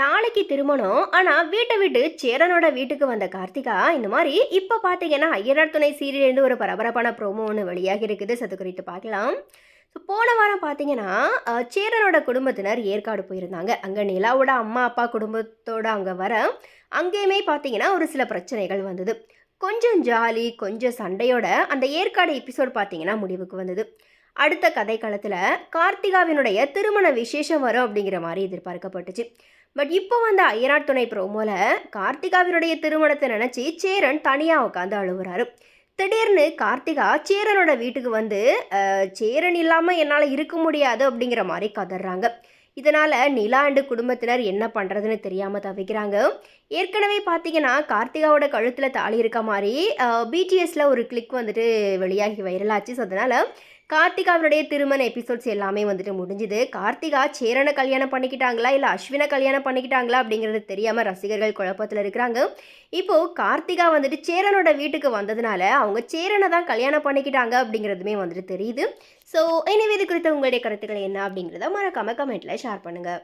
நாளைக்கு திருமணம். ஆனால் வீட்டை விட்டு சேரனோட வீட்டுக்கு வந்த கார்த்திகா இந்த மாதிரி இப்போ பார்த்தீங்கன்னா ஐயனார் துணை சீரியலேருந்து ஒரு பரபரப்பான ப்ரோமோ ஒன்று வெளியாகி இருக்குது. சத்து குறித்து பார்க்கலாம். ஸோ போன வாரம் பார்த்தீங்கன்னா சேரனோட குடும்பத்தினர் ஏற்காடு போயிருந்தாங்க. அங்கே நிலாவோட அம்மா அப்பா குடும்பத்தோடு அங்கே வர அங்கேயுமே பார்த்தீங்கன்னா ஒரு சில பிரச்சனைகள் வந்தது. கொஞ்சம் ஜாலி கொஞ்சம் சண்டையோட அந்த ஏற்காடு எபிசோட் பார்த்தீங்கன்னா முடிவுக்கு வந்தது. அடுத்த கதை கார்த்திகாவினுடைய திருமண விசேஷம் வரும் அப்படிங்கிற மாதிரி எதிர்பார்க்கப்பட்டுச்சு. பட் இப்போ வந்த ஐயனார் துணை ப்ரோமோல கார்த்திகாவினுடைய திருமணத்தை நினச்சி சேரன் தனியாக உட்காந்து அழுகுறாரு. திடீர்னு கார்த்திகா சேரனோட வீட்டுக்கு வந்து சேரன் இல்லாமல் என்னால் இருக்க முடியாது அப்படிங்கிற மாதிரி கதறாங்க. இதனால் நிலா அண்டு குடும்பத்தினர் என்ன பண்ணுறதுன்னு தெரியாமல் தவிக்கிறாங்க. ஏற்கனவே பார்த்தீங்கன்னா கார்த்திகாவோட கழுத்தில் தாலி இருக்க மாதிரி பிடிஎஸில் ஒரு கிளிக் வந்துட்டு வெளியாகி வைரலாச்சு ஸோ அதனால் கார்த்திகாவினுடைய திருமண எபிசோட்ஸ் எல்லாமே வந்துட்டு முடிஞ்சுது. கார்த்திகா சேரனை கல்யாணம் பண்ணிக்கிட்டாங்களா? இல்லை அஸ்வினை கல்யாணம் பண்ணிக்கிட்டாங்களா? அப்படிங்கிறது தெரியாமல் ரசிகர்கள் குழப்பத்தில் இருக்கிறாங்க. இப்போது கார்த்திகா வந்துட்டு சேரனோட வீட்டுக்கு வந்ததுனால அவங்க சேரனை தான் கல்யாணம் பண்ணிக்கிட்டாங்க அப்படிங்கிறதுமே வந்துட்டு தெரியுது. ஸோ எனவே இது குறித்த உங்களுடைய கருத்துக்கள் என்ன அப்படிங்கிறத மறக்காம கமெண்ட்டில் ஷேர் பண்ணுங்கள்